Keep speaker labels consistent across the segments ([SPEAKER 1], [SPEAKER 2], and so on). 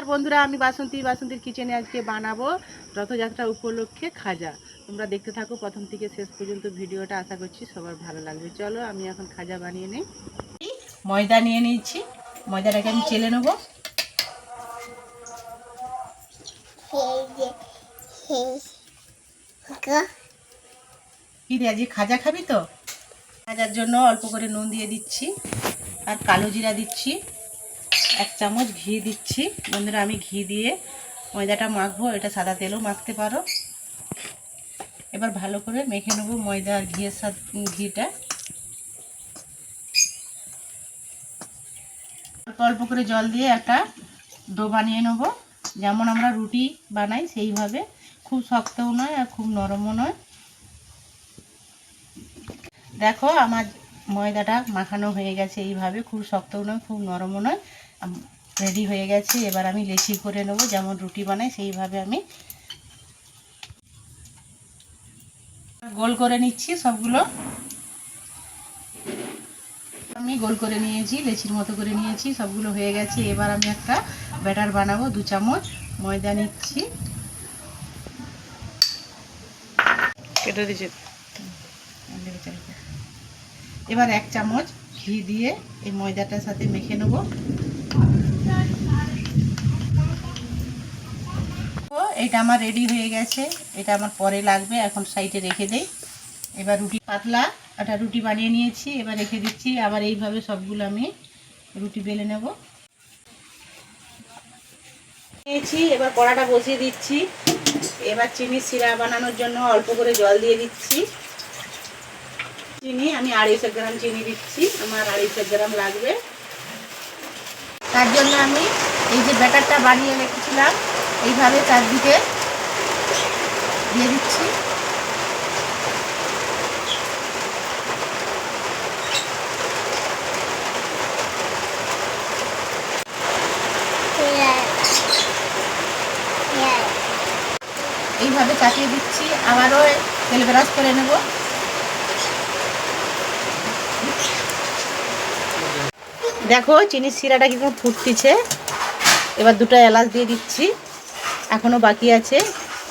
[SPEAKER 1] নমস্কার বন্ধুরা, আমি বাসন্তী, বাসন্তীর কিচেনে আজকে বানাবো রথযাত্রা উপলক্ষে খাজা। তোমরা দেখতে থাকো, প্রথম থেকে শেষ পর্যন্ত ভিডিওটা আশা করছি সবার ভালো লাগবে। চলো, আমি এখন খাজা বানিয়ে নিই। ময়দা নিয়ে নিয়েছি। ময়দাটাকে আমি চেলে নেব। কি আজকে খাজা খাবি তো? খাজার জন্য অল্প করে নুন দিয়ে দিচ্ছি, আর কালো জিরা দিচ্ছি। এক চামচ ঘি দিচ্ছি। বন্ধুরা, আমি ঘি দিয়ে ময়দাটা মাখবো। এটা সাদা তেলও মাখতে পারো। এবার ভালো করে মেখে নেব ময়দা আর ঘিয়ের সাথে ঘিটা। অল্প অল্প করে জল দিয়ে একটা ডো বানিয়ে নেব। যেমন আমরা রুটি বানাই, সেইভাবে। খুব শক্তও নয় আর খুব নরমও নয়। দেখো, আমার ময়দাটা মাখানো হয়ে গেছে এইভাবে। খুব শক্তও নয়, খুব নরমও নয়। রেডি হয়ে গেছে। এবার আমি লেচি করে নেব যেমন রুটি বানাই সেইভাবে আমি গোল করে নিচ্ছি সবগুলো। আমি গোল করে নিয়েছি লেচির মতো করে নিয়েছি সবগুলো হয়ে গেছে। এবার আমি একটা ব্যাটার বানাবো দু চামচ ময়দা নিচ্ছি। কেটে দিচ্ছি এবার এক চামচ ঘি দিয়ে এই ময়দাটার সাথে মেখে নেব। এটা আমার রেডি হয়ে গেছে। এটা আমার পরে লাগবে, এখন সাইডে রেখে দেই। এবার রুটি পাতলা, একটা রুটি বানিয়ে নিয়েছি। এবার রেখে দিচ্ছি, আবার এইভাবে সবগুলো আমি রুটি বেলে নেব। নিয়েছি, এবার কড়াটা বসিয়ে দিচ্ছি। এবার চিনি সিরা বানানোর জন্য অল্প করে জল দিয়ে দিচ্ছি। চিনি, আমি আড়াইশো গ্রাম চিনি দিচ্ছি, আমার আড়াইশো গ্রাম লাগবে। তার জন্য আমি এই যে ব্যাটারটা বানিয়ে রেখেছিলাম, এইভাবে চারদিকে দিয়ে দিচ্ছি। এইভাবে চাপিয়ে দিচ্ছি, আবারও তেল ব্রাশ করে নেব। দেখো চিনির শিরাটা কীরকম ফুটতিছে? এবার দুটো এলাচ দিয়ে দিচ্ছি। এখনও বাকি আছে,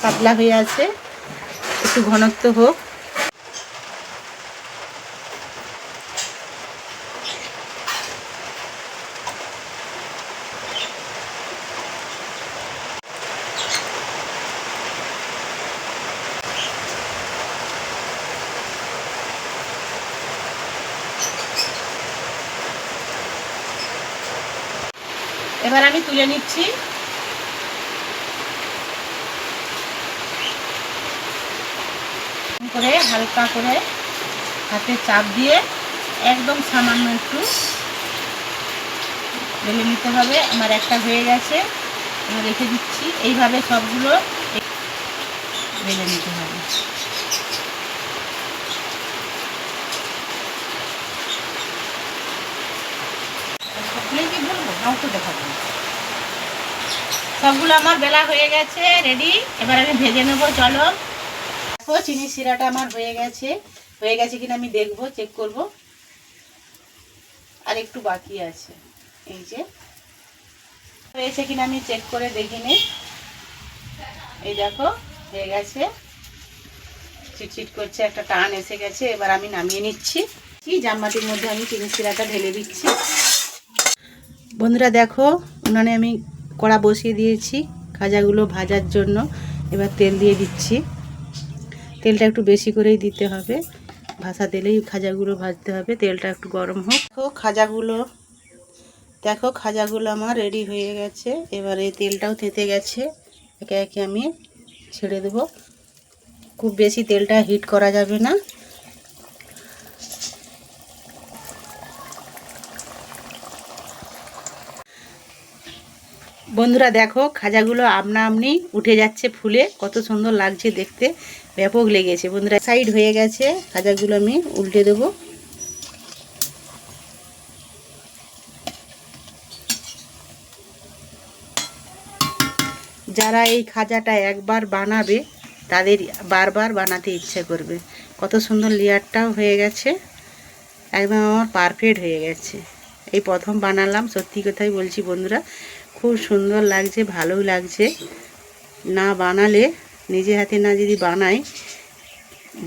[SPEAKER 1] পাতলা হয়ে আছে। একটু ঘনত্ব হোক। এবার আমি তুলে নিচ্ছি। করে হালকা করে হাতে চাপ দিয়ে একদম সামান্য একটু বেলে নিতে হবে। আমার একটা হয়ে গেছে। আমি রেখে দিচ্ছি। এইভাবে সবগুলো বেলে নিতে হবে। সবগুলোই কি বলব নাও তো দেখাবো। সবগুলো আমার বেলা হয়ে গেছে রেডি এবার আমি ভেজে নেব, চলো। দেখো চিনি শিরাটা আমার হয়ে গেছে। হয়ে গেছে কিনা আমি দেখব চেক করব। আর একটু বাকি আছে, এই যে। হয়েছে কিনা আমি চেক করে দেখি নিই এই দেখো, হয়ে গেছে। চিটচিট করছে, একটা টান এসে গেছে, এবার আমি নামিয়ে নিচ্ছি। কি জামবাটির মধ্যে আমি চিনি শিরাটা ঢেলে দিচ্ছি। বন্ধুরা দেখো, উনানে আমি কড়া বসিয়ে দিয়েছি, খাজাগুলো ভাজার জন্য। এবার তেল দিয়ে দিচ্ছি। তেলটা একটু বেশি করেই দিতে হবে। ভাসা তেলেই খাজাগুলো ভাজতে হবে। তেলটা একটু গরম হোক। দেখো খাজাগুলো দেখো খাজাগুলো আমার রেডি হয়ে গেছে। এবার তেলটাও থেতে গেছে। একে একে আমি ছেড়ে দেব। খুব বেশি তেলটা হিট করা যাবে না। বন্ধুরা দেখো, খাজাগুলো আপনা আপনি উঠে যাচ্ছে ফুলে। কত সুন্দর লাগছে দেখতে, ব্যাপক লেগেছে। বন্ধুরা সাইড হয়ে গেছে, খাজাগুলো আমি উল্টে দেব। যারা এই খাজাটা একবার বানাবে, তাদের বারবার বানাতে ইচ্ছে করবে। কত সুন্দর লেয়ারটাও হয়ে গেছে, একদম আমার পারফেক্ট হয়ে গেছে। এই প্রথম বানালাম, সত্যি কথাই বলছি বন্ধুরা, খুব সুন্দর লাগছে, ভালোও লাগছে। না বানালে নিজে হাতে না যদি বানাই,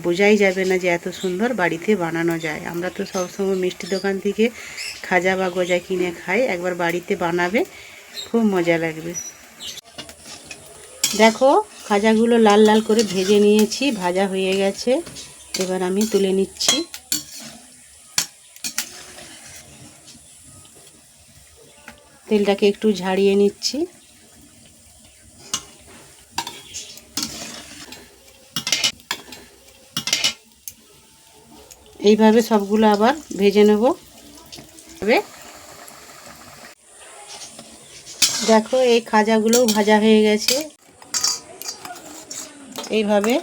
[SPEAKER 1] বোঝাই যাবে না যে এত সুন্দর বাড়িতে বানানো যায়। আমরা তো সবসময় মিষ্টি দোকান থেকে খাজা বা গজা কিনে খাই, একবার বাড়িতে বানাবে, খুব মজা লাগবে। দেখো, খাজাগুলো লাল লাল করে ভেজে নিয়েছি, ভাজা হয়ে গেছে, এবার আমি তুলে নিচ্ছি। তেলটাকে একটু ঝাড়িয়ে নিচ্ছি। এইভাবে সবগুলো আবার ভেজে নেব। তবে দেখো, এই খাজাগুলোও ভাজা হয়ে গেছে। এইভাবে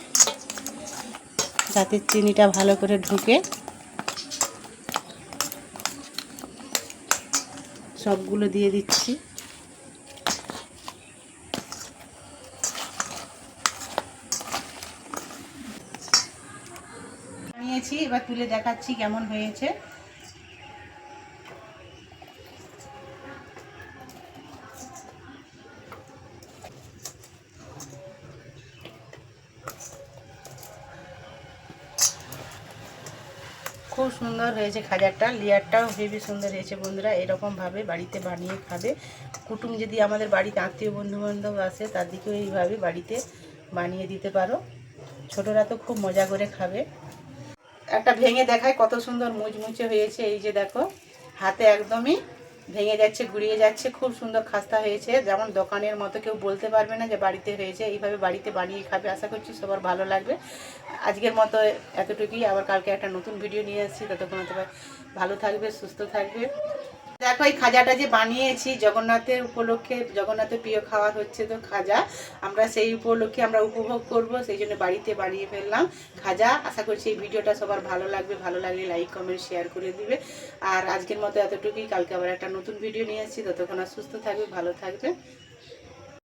[SPEAKER 1] যাতে চিনিটা ভালো করে ঢুকে সবগুলো দিয়ে দিচ্ছি। এবার তুলে দেখাচ্ছি কেমন হয়েছে। খুব সুন্দর হয়েছে খাজারটা। লেয়ারটাও হেভি সুন্দর হয়েছে বন্ধুরা। এরকমভাবে বাড়িতে বানিয়ে খাবে। কুটুম যদি আমাদের বাড়িতে আত্মীয় বন্ধুবান্ধব আসে, তার দিকেও এইভাবে বাড়িতে বানিয়ে দিতে পারো। ছোটরা তো খুব মজা করে খাবে। একটা ভেঙে দেখায় কত সুন্দর মুচমুচে হয়েছে। এই যে দেখো, হাতে একদমই ভেঙে যাচ্ছে, গুড়িয়ে যাচ্ছে, খুব সুন্দর খাস্তা হয়েছে। যেমন দোকানের মতো কেউ বলতে পারবে না যে বাড়িতে হয়েছে, এইভাবে বাড়িতে বানিয়ে খাবে, আশা করছি সবার ভালো লাগবে। আজকের মতো এতটুকুই, আবার কালকে একটা নতুন ভিডিও নিয়ে আসছি, ততক্ষণ ভালো থাকবে, সুস্থ থাকবে। দেখো, এই খাজাটা যে বানিয়েছি জগন্নাথের উপলক্ষে, জগন্নাথের প্রিয় খাওয়ার হচ্ছে তো খাজা। আমরা সেই উপলক্ষে আমরা উপভোগ করব, সেই জন্য বাড়িতে বানিয়ে ফেললাম খাজা। আশা করছি এই ভিডিওটা সবার ভালো লাগবে। ভালো লাগলে লাইক কমেন্ট শেয়ার করে দিবে। আর আজকের মতো এতটুকুই। কালকে আবার একটা নতুন ভিডিও নিয়ে আসছি। ততক্ষণ সুস্থ থাকবে, ভালো থাকবে।